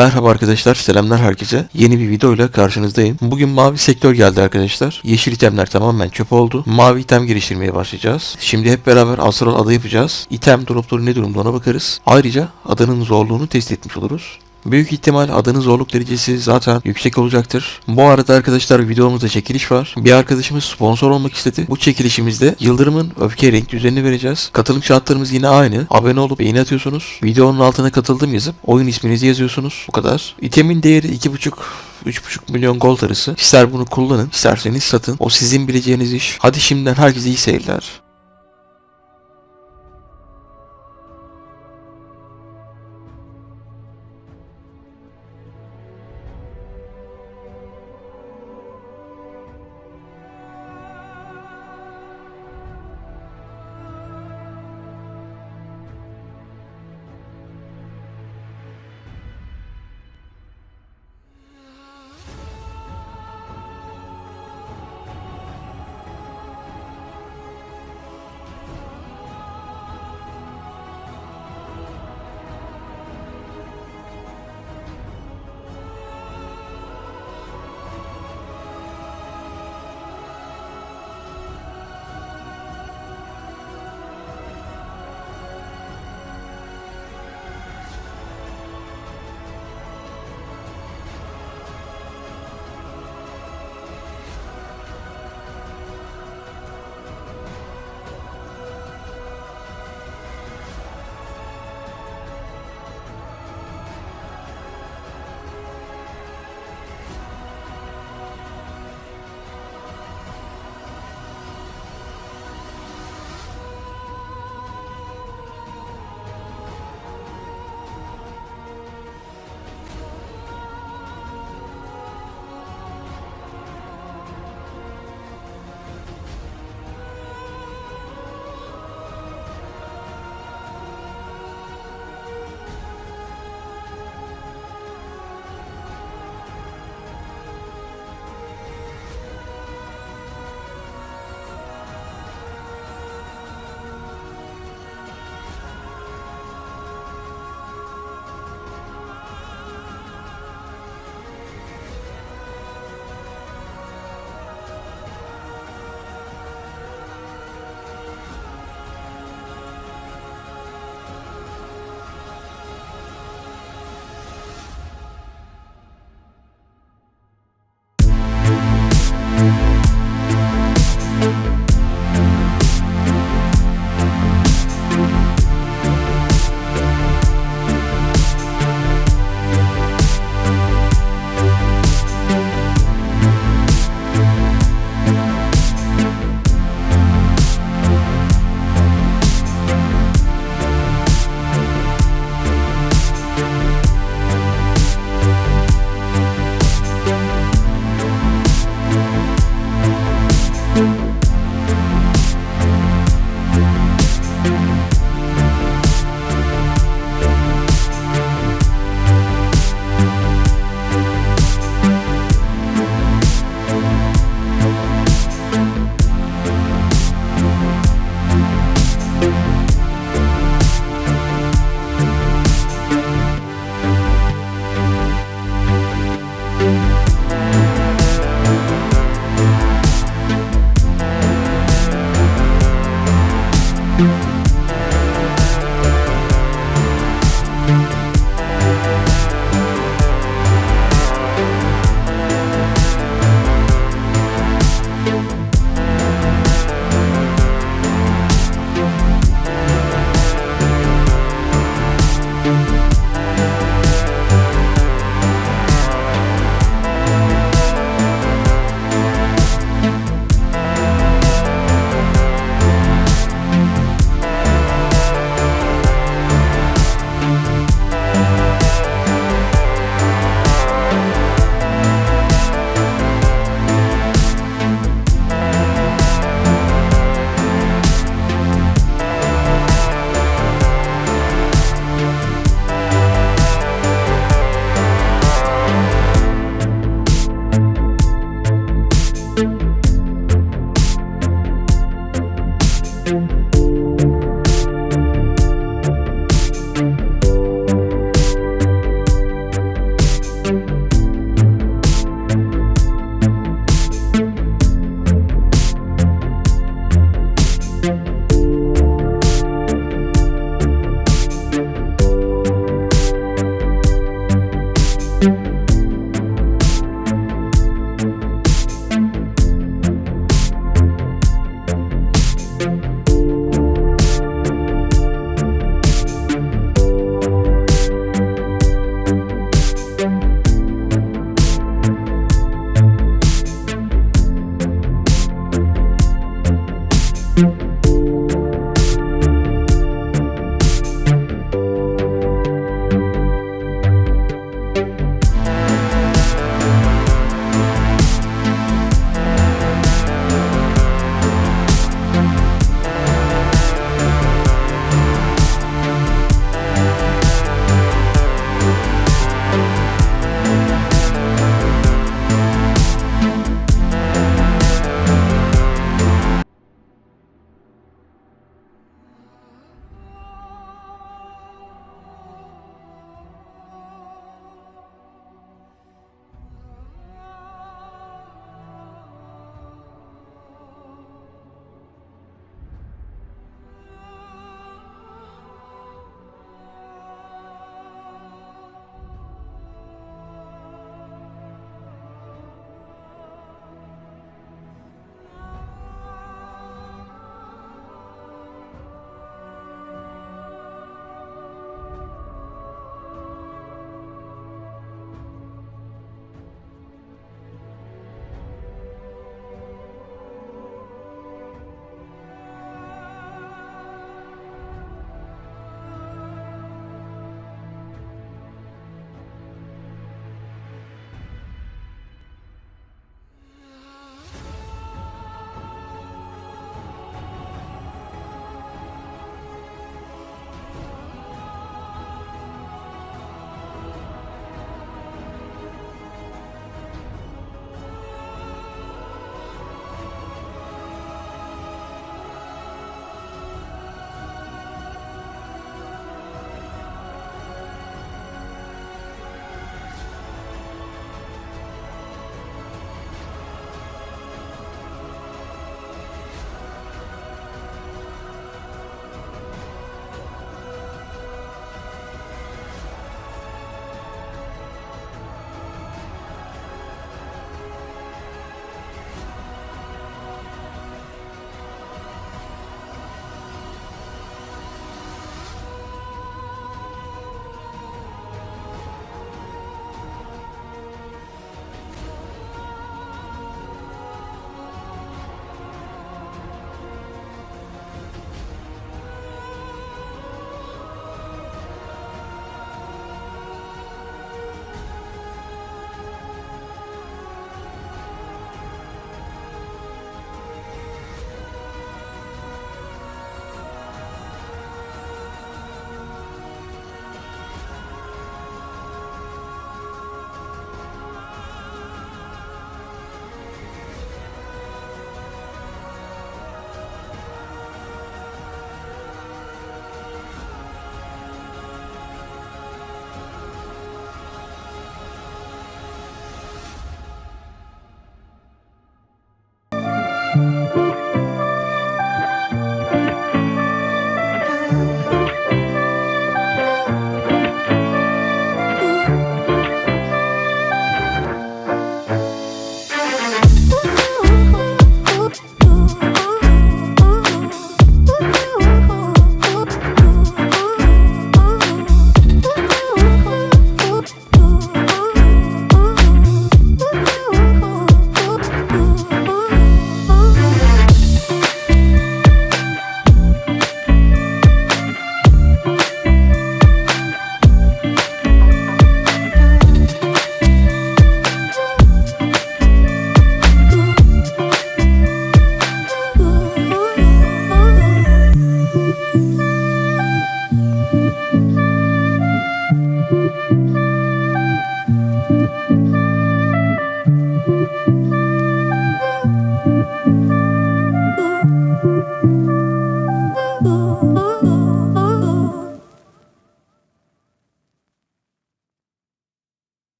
Merhaba arkadaşlar, selamlar herkese. Yeni bir videoyla karşınızdayım. Bugün mavi sektör geldi arkadaşlar. Yeşil itemler tamamen çöp oldu. Mavi item geliştirmeye başlayacağız. Şimdi hep beraber Astral ada yapacağız. İtem dropları ne durumda ona bakarız. Ayrıca adanın zorluğunu test etmiş oluruz. Büyük ihtimal adanın zorluk derecesi zaten yüksek olacaktır. Bu arada arkadaşlar videomuzda çekiliş var. Bir arkadaşımız sponsor olmak istedi. Bu çekilişimizde Yıldırım'ın öfke renk düzenini vereceğiz. Katılım şartlarımız yine aynı. Abone olup beğeni atıyorsunuz. Videonun altına katıldım yazıp oyun isminizi yazıyorsunuz. Bu kadar. İtemin değeri 2.5 3.5 milyon gold arası. İster bunu kullanın, isterseniz satın. O sizin bileceğiniz iş. Hadi şimdiden herkese iyi seyirler. soon.